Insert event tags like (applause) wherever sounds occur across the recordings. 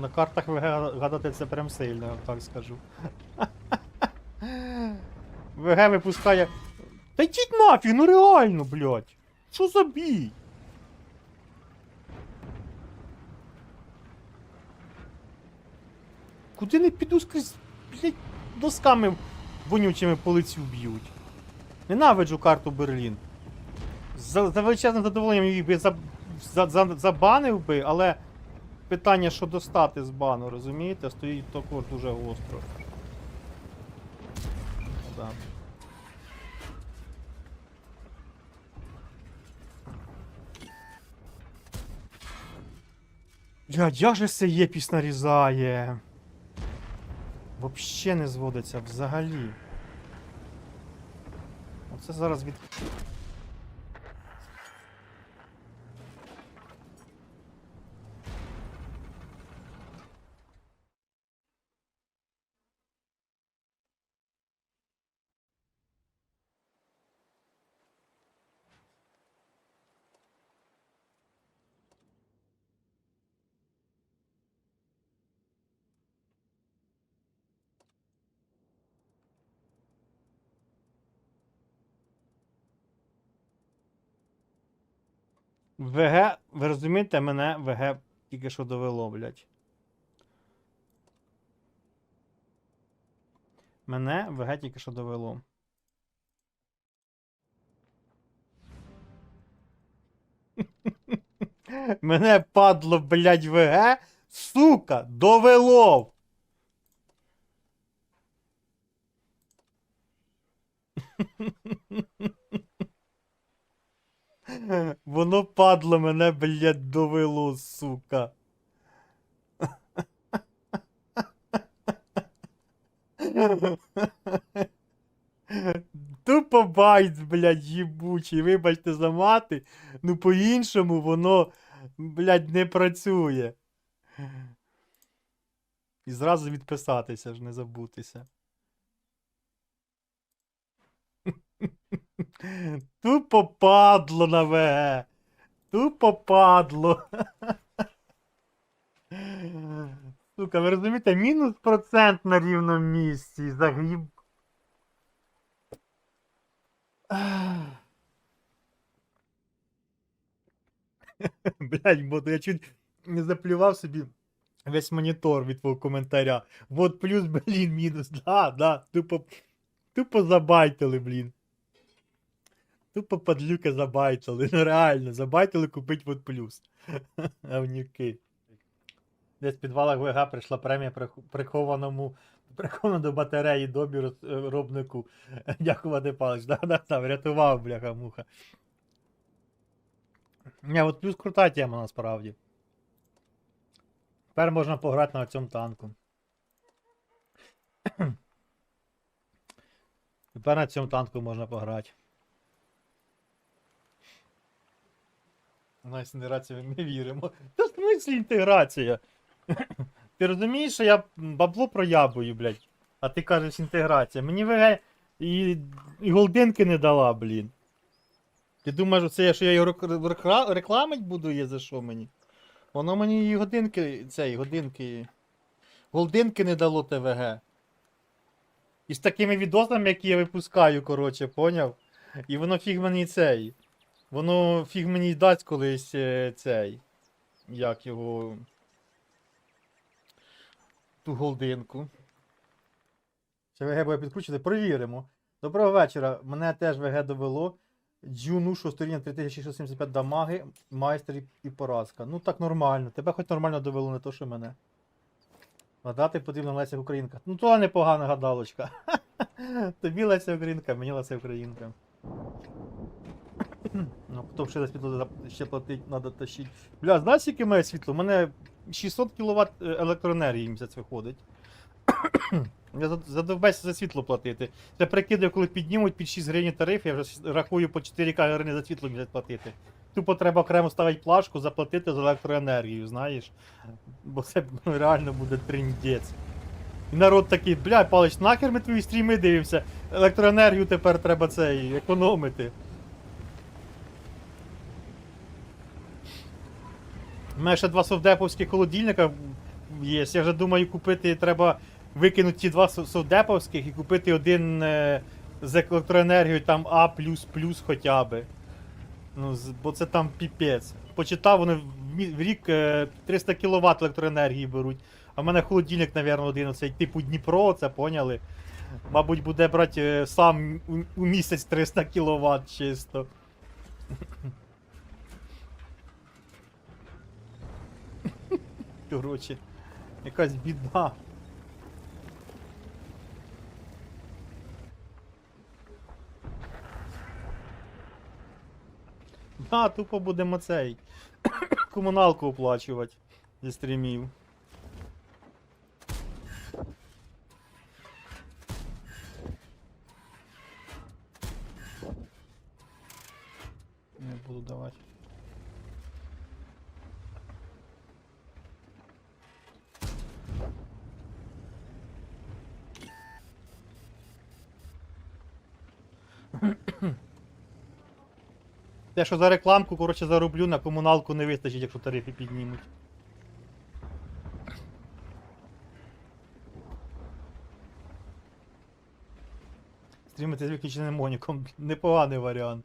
На картах ВГ гадати це прям сильно, так скажу. (laughs) ВГ випускає. Та йдіть нафіг, ну реально, блядь. Що за бій? Куди не піду скрізь, блядь, досками вонючими по лицю б'ють. Ненавиджу карту Берлін. За, за величезним задоволенням її би за, за, за, забанив би, але питання, що достати з бану, розумієте, стоїть також дуже гостро. Да. Блядь, як же це єпіс нарізає? Вообще не зводиться взагалі. Оце зараз від. ВГ, ви розумієте, мене ВГ тільки що довело, блядь. Мене ВГ тільки що довело. (laughs) Мене падло, блядь, ВГ, сука, довело. (laughs) (laughs) Воно падло мене, блядь, довело, сука. (laughs) Тупо байт, блядь, їбучий, вибачте за мати. Ну по-іншому воно, блядь, не працює. І зразу відписатися ж, не забутися. Тупо падло на ВГ. Тупо падло. Сука, ви розумієте, мінус процент на рівному місці. Загріб. Блять, бо я чуть не заплював собі весь монітор від твого коментаря. Вот плюс, блін, мінус. Да, да, тупо, тупо забайтили, блін. Тупо подлюка забайтили. (laughs) Ну реально, забайтили купить вот плюс. (laughs) Авнюки. Десь в підвалах ВГ прийшла премія прихованому прихованому до батареї добі е, робнику. (laughs) Дякувати палич. Да, да, да, врятував, бляха муха. Ні, от плюс крута тема насправді. Тепер можна пограти на цьому танку. (clears throat) Тепер на цьому танку можна пограти. На інтеграцію ми віримо. Та в смислі інтеграція? (coughs) Ти розумієш, що я бабло проябую, блядь. А ти кажеш інтеграція. Мені ВГ і, і голдинки не дала, блін. Ти думаєш, це я, що я його рекламить буду, є за що мені? Воно мені і годинки, цей, годинки. Голдинки не дало ТВГ. І з такими відосами, які я випускаю, коротше, поняв? І воно фіг мені цей. Воно фіг мені дасть колись е, цей. Як його. Ту голдинку. Чи ВГ буде підключити? Провіримо. Доброго вечора. Мене теж ВГ довело. Джунушу сторіння 3675 дамаги, майстер і поразка. Ну так нормально. Тебе хоч нормально довело, не то, що мене. Гадати потрібно Леся Українка. Ну то непогана гадалочка. (laughs) Тобі Леся Українка, мені Леся Українка. Ну, потім ще за світло ще платить, треба тащити. Бля, знаєш, скільки має світло? У мене 600 кВт електроенергії місяць виходить. (clears throat) Я за- задовбаюся за світло платити. Це прикидаю, коли піднімуть під 6 гривень тариф, я вже рахую по 4 гривні за світло місяць платити. Тупо треба окремо ставити плашку, заплатити за електроенергію, знаєш. Бо це (laughs) реально буде триндець. І народ такий, бля, палич, нахер ми твої стріми дивимося. Електроенергію тепер треба цей економити. У мене ще два совдеповських холодильника є. Я вже думаю, купити треба викинути ті два совдеповських і купити один е, з електроенергією там А хоча би. Ну, бо це там піпець. Почитав, вони в, рік е, 300 кВт електроенергії беруть. А в мене холодильник, мабуть, один типу Дніпро, це поняли. Мабуть, буде брати е, сам у місяць 300 кВт чисто. Коротше, якась біда. Да, тупо будемо цей. (coughs) Комуналку оплачувати зі стрімів. Не буду давати. Те, що за рекламку, коротше, зароблю, на комуналку не вистачить, якщо тарифи піднімуть. Стрімити з виключеним моніком. Непоганий варіант.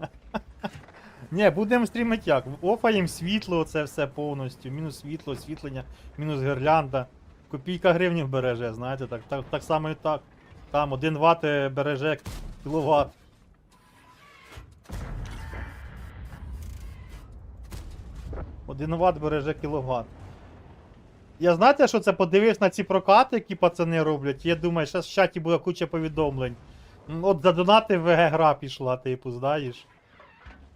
(laughs) Ні, будемо стрімити як? Офаємо світло, це все повністю. Мінус світло, освітлення, мінус гірлянда. Копійка гривнів береже, знаєте, так, так, так само і так. Там 1 Вт береже кіловат. Вт береже кіловат. Я знаєте, що це подивився на ці прокати, які пацани роблять. Я думаю, зараз в чаті буде куча повідомлень. От за донати ВГ гра пішла, типу, знаєш.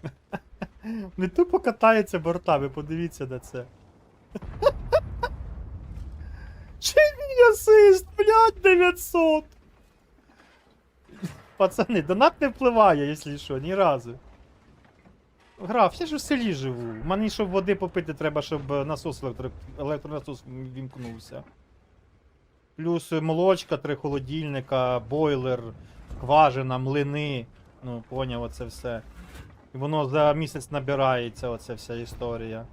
(laughs) Не тупо катається бортами, подивіться на це. (laughs) Чи мій асист, блядь, 900! (laughs) Пацани, донат не впливає, якщо що, ні разу. Граф, я ж у селі живу. Мені, щоб води попити, треба, щоб насос електро... електронасос вімкнувся. Плюс молочка, три холодильника, бойлер, скважина, млини. Ну, поняв, оце все. І воно за місяць набирається, оця вся історія.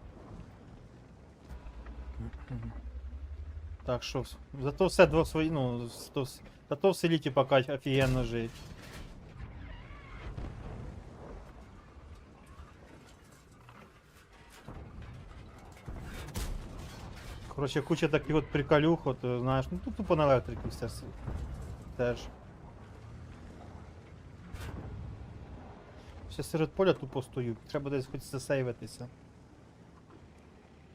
Так що, зато все ну, зато, зато в селі типа офігенно жить. Коротше, куча таких от приколюх, от, е, знаєш, ну тут тупо на електриці все теж. Ще серед поля тупо стою, треба десь хоч засейвитися.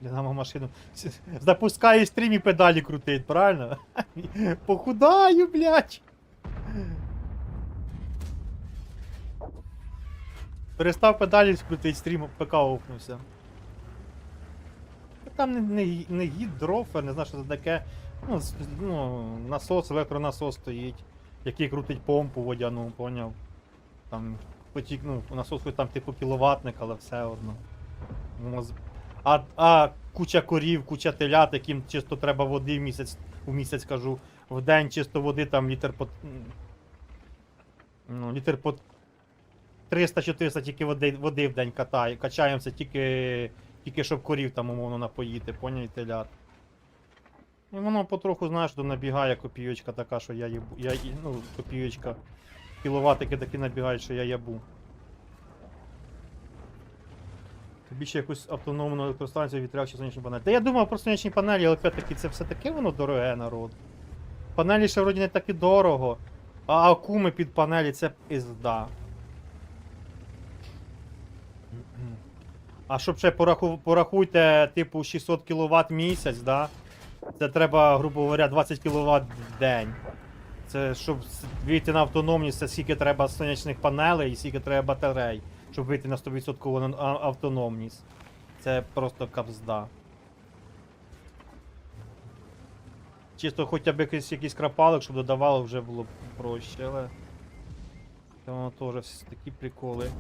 Динамо машину. (laughs) Запускаю стрім і педалі крутить, правильно? (laughs) Похудаю, блядь! Перестав педалі скрутить, стрім ПК опнувся. Та Там не, не, не гід, дрофер, не знаю, що це таке. Ну, ну, насос, електронасос стоїть, який крутить помпу водяну, поняв. Там потік, ну, насос хоч там типу кіловатник, але все одно. А, а куча корів, куча телят, яким чисто треба води в місяць, в місяць кажу, в день чисто води там літр по. Ну, літр по 300-400 тільки води, води в день катає. Качаємося тільки, тільки щоб корів там умовно напоїти, поняв, телят. І воно потроху, знаєш, то набігає копійочка така, що я їбу. Я, ну, копійочка. Кіловатики такі набігають, що я ябу. Тобі ще якусь автономну електростанцію вітряк чи сонячні панелі. Та я думав про сонячні панелі, але опять-таки це все таке воно дороге народ. Панелі ще вроді не так і дорого. А акуми під панелі це пизда. А щоб ще пораху... порахуйте, типу, 600 кВт місяць, да? Це треба, грубо говоря, 20 кВт в день. Це щоб вийти на автономність, це скільки треба сонячних панелей і скільки треба батарей, щоб вийти на 100% автономність. Це просто капзда. Чисто хоча б якийсь, якийсь крапалик, щоб додавало, вже було б проще, але. Це воно теж такі приколи.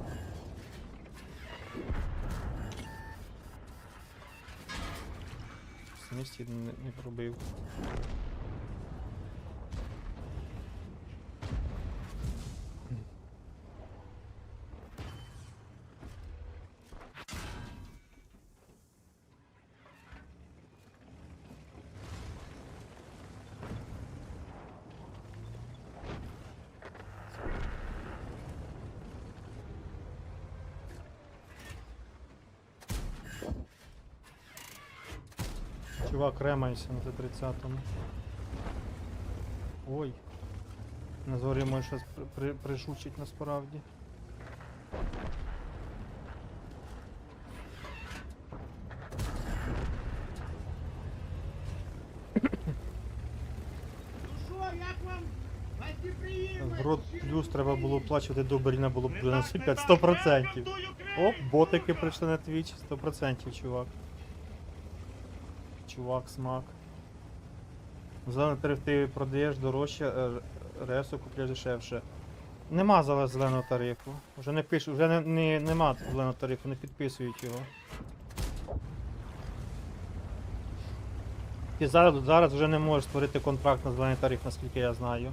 Не, не пробив. Чувак, ремайся на Т-30-му. Ой. На зорі може щось при, при, пришучить насправді. В рот плюс треба було оплачувати до Беріна було б 95, 100%. Оп, ботики прийшли на твіч, 100% чувак. Чувак, смак. Зелений тариф ти продаєш дорожче, е, ресу купляєш дешевше. Нема зеле- зеленого тарифу. Вже не пишуть, вже не, не, нема зеленого тарифу, не підписують його. Ти зараз, зараз вже не можеш створити контракт на зелений тариф, наскільки я знаю.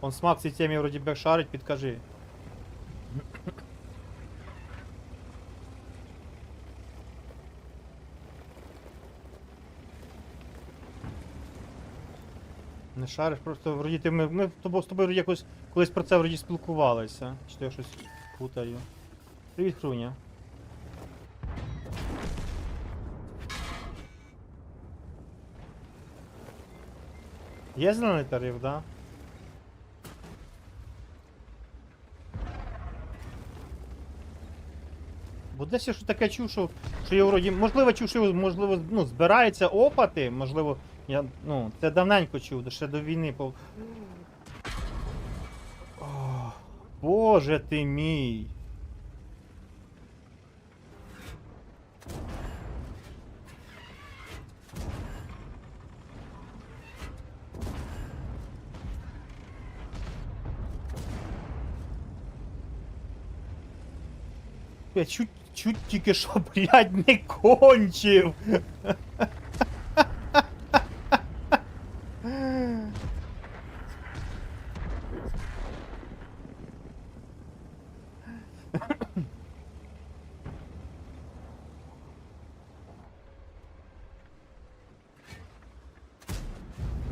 Он смак цій темі вроді би шарить, підкажи. Не шариш, просто вроді ти ми, ми з тобою- якось колись про це вроді спілкувалися. Чи то я щось путаю. Привіт, Хруня. Є зелений тариф, да? Бо десь я що таке чув, що, що я вроді, можливо, чув, що можливо, ну, збираються опати, можливо, я, ну, це давненько чув, ще до війни. По... Ох, Боже ти мій. Я чуть, чуть тільки що, (laughs) блядь, не кончив. (laughs)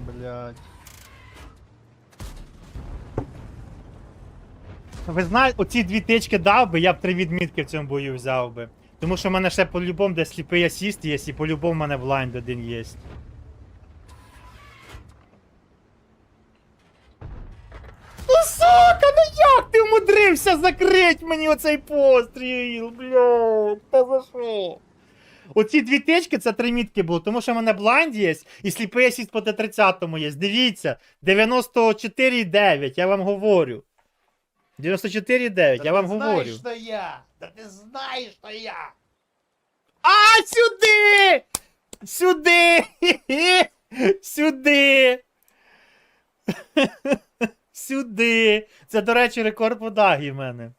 Блядь. Ви оці дві тички дав би, я б три відмітки в цьому бою взяв би. Тому що в мене ще по-любому де сліпий асіст є, і по-любому в мене блайнд один є. Ну сука, ну як ти умудрився закрить мені оцей постріл, блядь, та за що? Оці дві тички це три мітки було, тому що в мене блайнд є і сліпий асіст по Т-30 є. Дивіться, 94,9, я вам говорю. 94,9, я вам говорю. знаешь, что я! Да ты знаешь, что я! А, сюди! Сюди! (laughs) Сюди! (laughs) Сюди! Це, до речі, рекорд подагі в мене.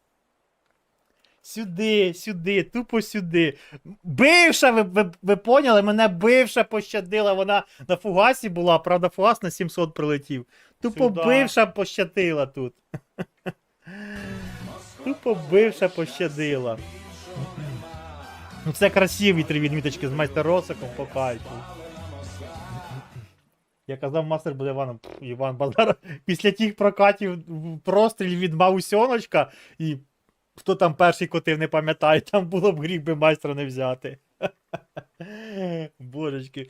Сюди, сюди, тупо сюди. Бивша, ви, ви, ви поняли? Мене бивша пощадила. Вона на фугасі була, правда, фугас на 700 прилетів. Тупо Сюда. бивша пощадила тут. (laughs) Тупо бивша пощадила. Ну це красиві три відміточки з майстер Росиком по кайфу. Я казав, мастер буде Іваном. Іван Базар після тих прокатів в- простріл від Маусьоночка і хто там перший котив, не пам'ятаю, там було б гріх би майстра не взяти. Божечки.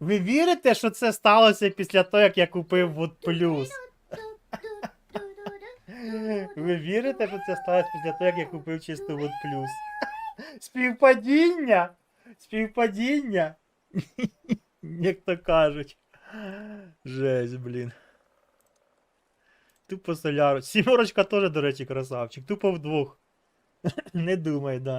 Ви вірите, що це сталося після того, як я купив вот плюс? Ви вірите, що це сталося після того, як я купив чисту вод плюс? Співпадіння? Співпадіння? (laughs) Як то кажуть. Жесть, блін. Тупо соляру. Сіморочка теж, до речі, красавчик. Тупо вдвох. (clears throat) Не думай, да.